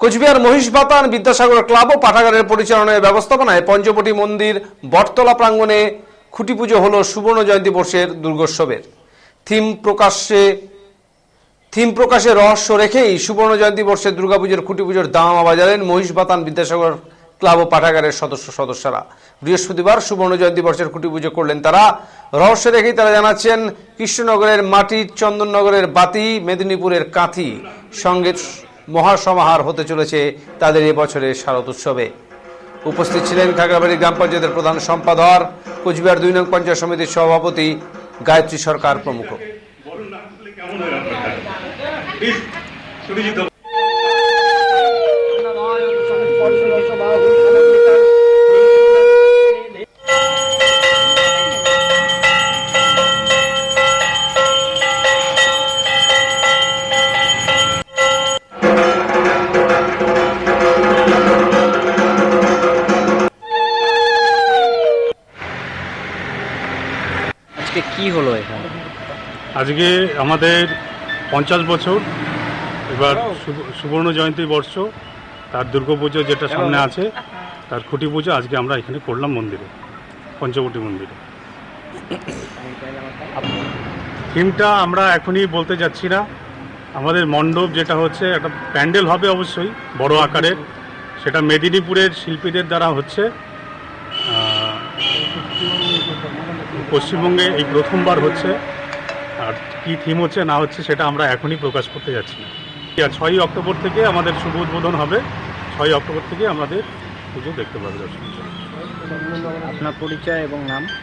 Cooch Behar Mahishbathan Vidyasagar club ও পাঠাগারের পরিচালনায় ব্যবস্থাপনায় পঞ্চবটি মন্দির, বটতলা প্রাঙ্গণে খুঁটি পুজো হল সুবর্ণ জয়ন্তী বর্ষের দুর্গোৎসবের। থিম প্রকাশ্যে, থিম প্রকাশে রহস্য রেখেই সুবর্ণ জয়ন্তী বর্ষের দুর্গাপুজোর খুঁটি পুজোর দাম বাজারেন মহিষবাতান বিদ্যাসাগর ক্লাব ও পাঠাগারের সদস্য সদস্যরা। বৃহস্পতিবার সুবর্ণ জয়ন্তী বর্ষের খুঁটি পুজো করলেন তারা। রহস্য রেখেই তারা জানাচ্ছেন, কৃষ্ণনগরের মাটির চন্দননগরের বাতি, মেদিনীপুরের কাঁথি, সঙ্গে মহাসমাহার হতে চলেছে তাদের এবছরের শারদ উৎসবে। উপস্থিত ছিলেন খাগড়াবাড়ি গ্রাম পঞ্চায়েতের প্রধান সম্পাদক, কোচবিহার দুই নং পঞ্চায়েত সমিতির সভাপতি গায়ত্রী সরকার প্রমুখ। আজকে কি হলো এখানে? আজকে আমাদের পঞ্চাশ বছর, এবার সুবর্ণ জয়ন্তী বর্ষ, তার দুর্গাপুজো যেটা সামনে আছে, তার খুঁটি পুজো আজকে আমরা এখানে করলাম মন্দিরে, পঞ্চবটি মন্দিরে। থিমটা আমরা এখনই বলতে যাচ্ছি না। আমাদের মণ্ডপ যেটা হচ্ছে, একটা প্যান্ডেল হবে অবশ্যই, বড় আকারের। সেটা মেদিনীপুরের শিল্পীদের দ্বারা হচ্ছে। পশ্চিমবঙ্গে এই প্রথমবার হচ্ছে, আর কি থিম হচ্ছে, না হচ্ছে, সেটা আমরা এখনই প্রকাশ করতে যাচ্ছি ছয়ই অক্টোবর থেকে আমাদের শুভ উদ্বোধন হবে। ছয়ই অক্টোবর থেকে আমাদের পুজো দেখতে পাবে দর্শক আপনার পরিচয় এবং নাম?